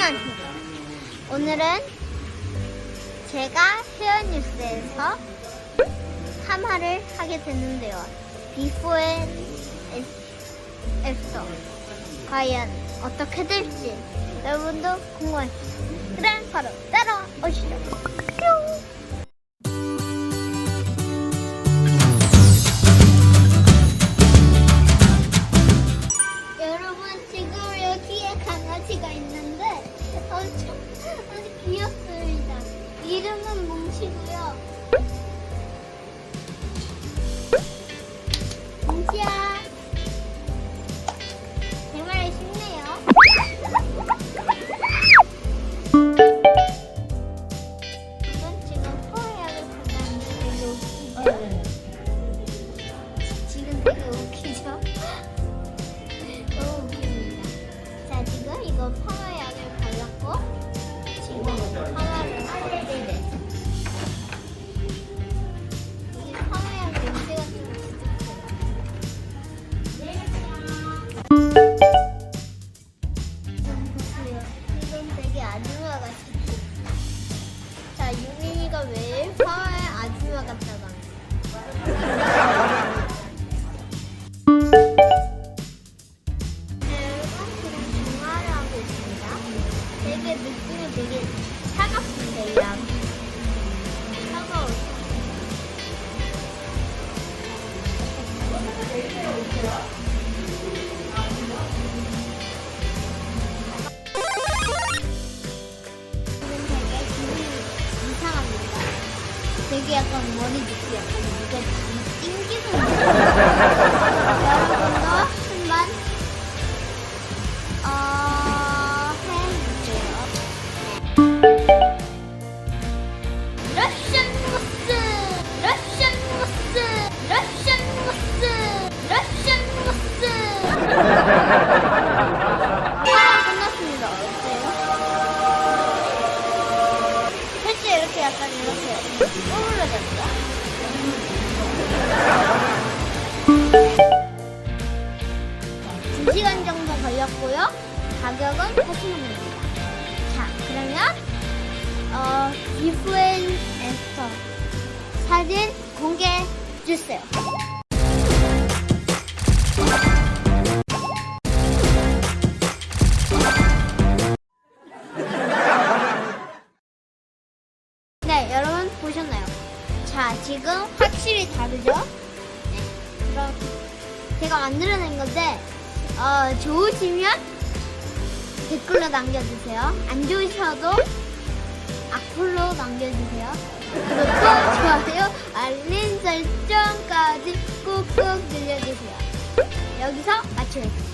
안녕하십니까. 오늘은 제가 헤어뉴스에서 3화를 하게 됐는데요. 비포 앤 애프터. 과연 어떻게 될지 여러분도 궁금하시죠? 그럼 바로 따라오시죠. 귀엽습니다. 이름은 뭉치고요. 뭉치야. 쉽네요. 웃기죠? 너무 웃깁니다. 자, 지금 이거 파 느낌이 되게 차갑습니다. 이 약. 차가워. 지금 되게 약간 머리 느낌 약간 띵기는 여러 러시안 모스! 러시안 모스! 러시안 모스! 러시안 모스! 아, 끝났습니다. 어때요? 실제 이렇게 약간 이렇게 꼬물러졌죠? 2시간 정도 걸렸고요. 가격은 80만원입니다. 자, 그러면 어, 애프터 사진 공개해 주세요. 네, 여러분 보셨나요? 자, 지금 확실히 다르죠? 네, 그럼 제가 만들어낸 건데 어, 좋으시면 댓글로 남겨주세요. 안 좋으셔도 악플로 남겨주세요. 구독, 좋아요, 알림 설정까지 꾹꾹 눌러주세요. 여기서 마치겠습니다.